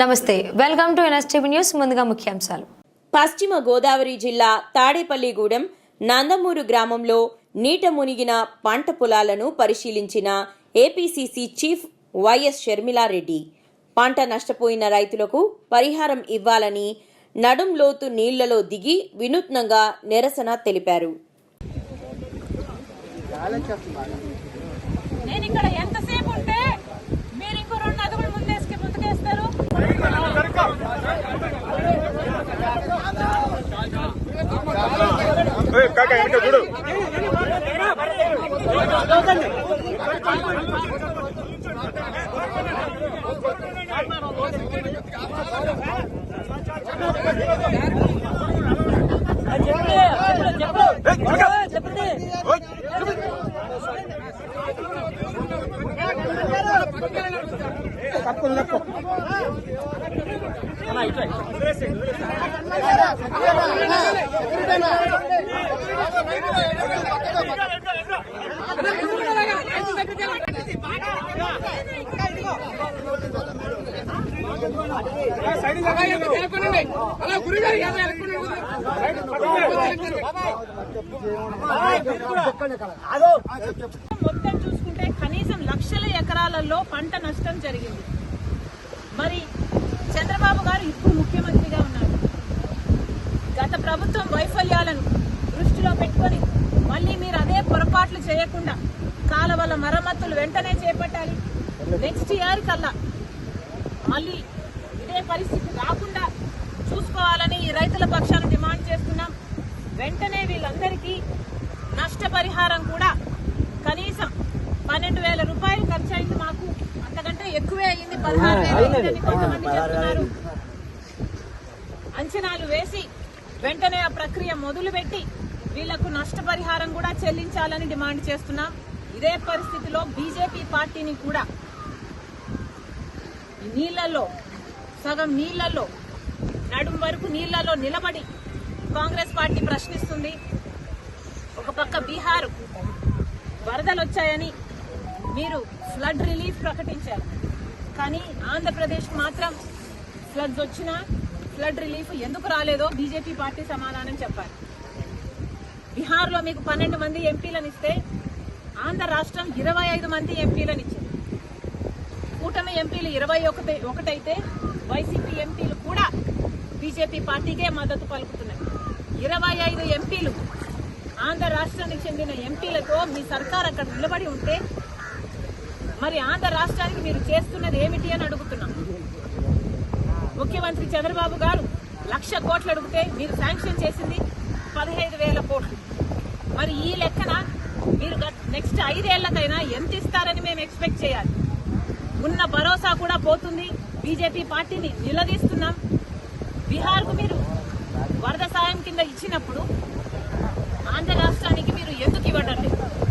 నమస్తే welcome to NSTV news ముందుగా ముఖ్యాంశాలు. పశ్చిమ గోదావరి జిల్లా తాడేపల్లిగూడెం నందమూరు గ్రామంలో నీట మునిగిన పంట పొలాలను పరిశీలించిన ఏపీసీసీ చీఫ్ వైఎస్ షర్మిలారెడ్డి. పంట నష్టపోయిన రైతులకు పరిహారం ఇవ్వాలని నడుం లోతు నీళ్ళలో దిగి వినూత్నంగా నిరసన తెలిపారు. చెప్పండి. మొత్తం చూసుకుంటే కనీసం లక్షల ఎకరాలలో పంట నష్టం జరిగింది. మరి చంద్రబాబు గారు ఇప్పుడు ముఖ్యమంత్రిగా ఉన్నారు. గత ప్రభుత్వం వైఫల్యాలను దృష్టిలో పెట్టుకొని మళ్ళీ మీరు అదే పొరపాట్లు చేయకుండా కాలవల మరమ్మతులు వెంటనే చేపట్టాలి. నెక్స్ట్ ఇయర్ కల్లా మళ్ళీ ఇదే పరిస్థితి రాకుండా చూసుకోవాలని ఈ రైతుల పక్షాన డిమాండ్ చేస్తున్నాం. వెంటనే వీళ్ళందరికీ నష్టపరిహారం కూడా కనీసం పన్నెండు వేల రూపాయలు ఖర్చు అయింది మాకు. అంతకంటే ఎక్కువే అయింది పదహారు వేలు కొంతమంది చెప్తున్నారు. అంచనాలు వేసి వెంటనే ఆ ప్రక్రియ మొదలుపెట్టి వీళ్ళకు నష్టపరిహారం కూడా చెల్లించాలని డిమాండ్ చేస్తున్నాం. ఇదే పరిస్థితిలో బీజేపీ పార్టీని కూడా నీళ్ళలో సగం నీళ్ళలో నడుం వరకు నీళ్ళలో నిలబడి కాంగ్రెస్ పార్టీ ప్రశ్నిస్తుంది. ఒక పక్క బీహార్ వరదలు వచ్చాయని మీరు ఫ్లడ్ రిలీఫ్ ప్రకటించారు. కానీ ఆంధ్రప్రదేశ్ మాత్రం ఫ్లడ్స్ వచ్చినా ఫ్లడ్ రిలీఫ్ ఎందుకు రాలేదో బీజేపీ పార్టీ సమాధానం చెప్పాలి. బీహార్లో మీకు పన్నెండు మంది ఎంపీలను ఇస్తే ఆంధ్ర రాష్ట్రం ఇరవై ఐదు మంది ఎంపీలను ఇచ్చింది. కూటమి ఎంపీలు ఇరవై ఒకటి ఒకటైతే వైసీపీ ఎంపీలు కూడా బీజేపీ పార్టీకే మద్దతు పలుకుతున్నాయి. ఇరవై ఐదు ఎంపీలు ఆంధ్ర రాష్ట్రానికి చెందిన ఎంపీలతో మీ సర్కార్ అక్కడ నిలబడి ఉంటే మరి ఆంధ్ర రాష్ట్రానికి మీరు చేస్తున్నది ఏమిటి అని అడుగుతున్నాం. ముఖ్యమంత్రి చంద్రబాబు గారు లక్ష కోట్లు అడిగితే మీరు శాంక్షన్ చేసింది పదిహేను వేల కోట్లు. మరి ఈ లెక్కన మీరు నెక్స్ట్ ఐదేళ్ళకైనా ఎంత ఇస్తారని మేము ఎక్స్పెక్ట్ చేయాలి. ఉన్న భరోసా కూడా పోతుంది. బీజేపీ పార్టీని నిలదీస్తున్నాం. బీహార్కు మీరు వరద సాయం కింద ఇచ్చినప్పుడు ఆంధ్ర రాష్ట్రానికి మీరు ఎందుకు ఇవ్వడం లేదు?